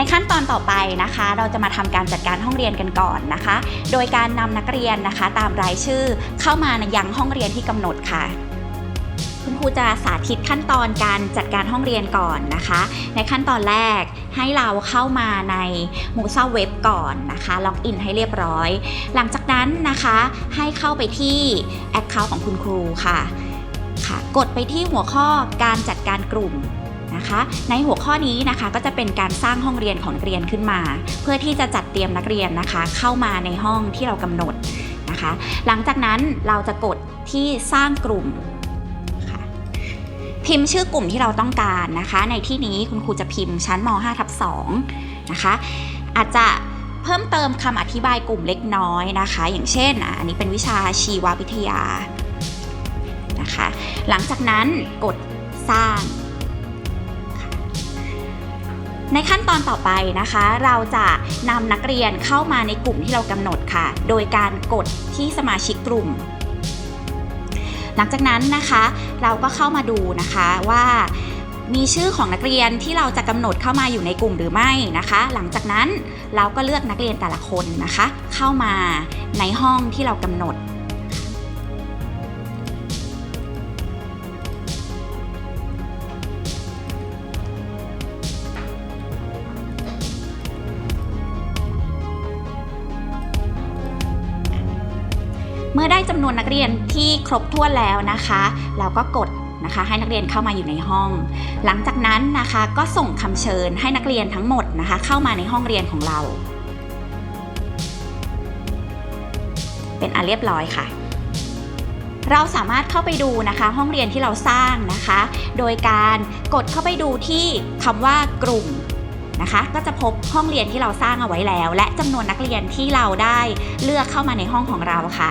ในขั้นตอนต่อไปนะคะ เราจะมาทำการจัดการห้องเรียนกันก่อนนะคะ โดยการนำนักเรียนนะคะ ตามรายชื่อเข้ามาในยังห้องเรียนที่กำหนดค่ะคุณครูจะสาธิตขั้นตอนการจัดการห้องเรียนก่อนนะคะ ในขั้นตอนแรกให้เราเข้ามาใน m o z a เว็บก่อนนะคะล็อกอินให้เรียบร้อย หลังจากนั้นนะคะให้เข้าไปที่ Account ของคุณครูค่ะค่ะ กดไปที่หัวข้อการจัดการกลุ่ม นะคะ ในหัวข้อนี้นะคะก็จะเป็นการสร้างห้องเรียนของนักเรียนขึ้นมา เพื่อที่จะจัดเตรียมนักเรียนนะคะ เข้ามาในห้องที่เรากำหนดนะคะ หลังจากนั้นเราจะกดที่สร้างกลุ่มพิมพ์ชื่อกลุ่มที่เราต้องการนะคะ ในที่นี้คุณครูจะพิมพ์ชั้นม .5 ทับ2นะคะ อาจจะเพิ่มเติมคำอธิบายกลุ่มเล็กน้อยนะคะ อย่างเช่น อันนี้เป็นวิชาชีววิทยานะคะ หลังจากนั้นกดสร้าง ในขั้นตอนต่อไปนะคะ เราจะนำนักเรียนเข้ามาในกลุ่มที่เรากำหนดค่ะ โดยการกดที่สมาชิกกลุ่ม หลังจากนั้นนะคะเราก็เข้ามาดูนะคะว่ามีชื่อของนักเรียนที่เราจะกำหนดเข้ามาอยู่ในกลุ่มหรือไม่นะคะ หลังจากนั้นเราก็เลือกนักเรียนแต่ละคนนะคะ เข้ามาในห้องที่เรากำหนด เมื่อได้จำนวนนักเรียนที่ครบถ้วนแล้วนะคะ เราก็กดนะคะให้นักเรียนเข้ามาอยู่ในห้อง หลังจากนั้นนะคะก็ส่งคำเชิญให้นักเรียนทั้งหมดนะคะ เข้ามาในห้องเรียนของเรา เป็นอันเรียบร้อยค่ะ เราสามารถเข้าไปดูนะคะ ห้องเรียนที่เราสร้างนะคะ โดยการกดเข้าไปดูที่คำว่ากลุ่ม นะคะ ก็จะพบห้องเรียนที่เราสร้างเอาไว้แล้ว และจำนวนนักเรียนที่เราได้เลือกเข้ามาในห้องของเราค่ะ